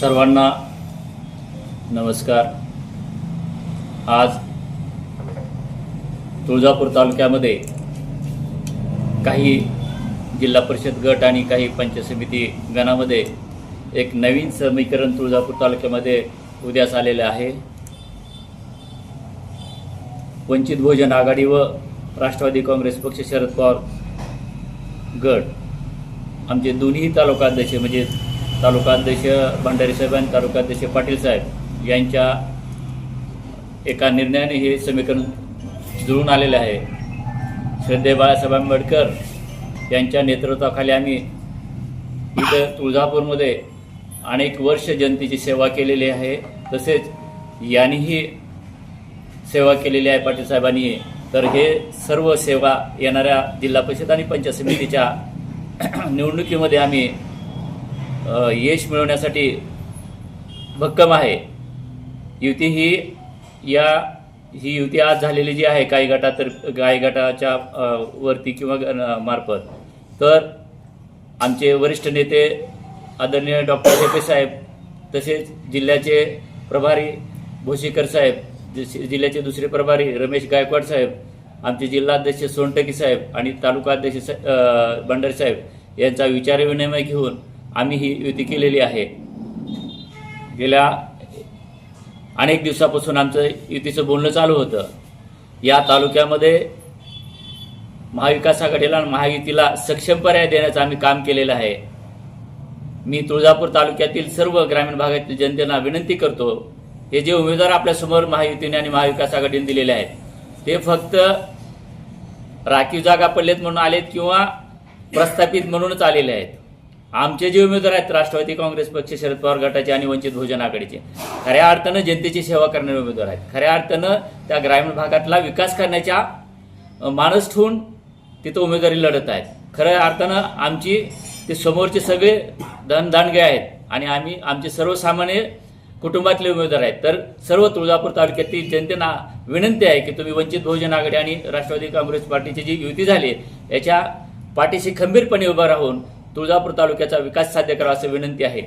सर्वांना नमस्कार. आज तुळजापूर तालुक्यामध्ये काही जिल्हा परिषद गट आणि काही पंचायत समिती गणामध्ये एक नवीन समीकरण तुळजापूर तालुक्यामध्ये उद्यास आलेले आहे. वंचित बहुजन आघाडी व राष्ट्रवादी काँग्रेस पक्ष शरद पवार गट आमचे दोन्ही तालुका अध्यक्ष म्हणजे तालुकाध्यक्ष भंडारी साहेब आणि तालुकाध्यक्ष पाटील साहेब यांच्या एका निर्णयाने हे समीकरण जुळून आलेले आहे. श्रद्धे बाळासाहेब आंबेडकर यांच्या नेतृत्वाखाली आम्ही इथं तुळजापूरमध्ये अनेक वर्ष जनतेची सेवा केलेली आहे. तसेच यांनीही सेवा केलेली आहे पाटील साहेबांनी. तर हे सर्व सेवा येणाऱ्या जिल्हा परिषद आणि पंचायत समितीच्या निवडणुकीमध्ये आम्ही यश मिळवण्यासाठी भक्कम आहे. युती ही या ही युती आज झालेली जी आहे काही गटा तर काही गटाच्या वरती किंवा मार्फत. तर आमचे वरिष्ठ नेते आदरणीय डॉक्टर हेपे साहेब तसेच जिल्ह्याचे प्रभारी भोशीकर साहेब जसे- जिल्ह्याचे दुसरे प्रभारी रमेश गायकवाड साहेब आमचे जिल्हाध्यक्ष सोनटकी साहेब आणि तालुका अध्यक्ष सा- भंडारी साहेब यांचा विचारविनिमय घेऊन आम्ही ही युती केलेली आहे. गेल्या अनेक दिवसापासून आमचं युतीचं बोलणं चालू होतं. या तालुक्यामध्ये महाविकास आघाडीला आणि महायुतीला सक्षम पर्याय देण्याचं आम्ही काम केलेलं आहे. मी तुळजापूर तालुक्यातील सर्व ग्रामीण भागातील जनतेला विनंती करतो हे जे उमेदवार आपल्यासमोर महायुतीने आणि महाविकास आघाडीने दिलेले आहेत ते फक्त राखीव जागा पडलेत म्हणून आलेत किंवा प्रस्थापित म्हणूनच आलेले आहेत. आमचे जे उमेदवार आहेत राष्ट्रवादी काँग्रेस पक्ष शरद पवार गटाचे आणि वंचित बहुजन आघाडीचे खऱ्या अर्थानं जनतेची सेवा करणारे उमेदवार आहेत. खऱ्या अर्थानं त्या ग्रामीण भागातला विकास करण्याच्या मानस ठेवून तिथं उमेदवारी लढत आहेत. खऱ्या अर्थानं आमची ते समोरचे सगळे धनदानगे आहेत आणि आम्ही आमचे सर्वसामान्य कुटुंबातले उमेदवार आहेत. तर सर्व तुळजापूर तालुक्यातील जनतेना विनंती आहे की तुम्ही वंचित बहुजन आघाडी आणि राष्ट्रवादी काँग्रेस पार्टीची जी युती झाली याच्या पाठीशी खंबीरपणे उभा राहून तुळजापूर तालुक्याचा विकास साध्य करावा असं विनंती आहे.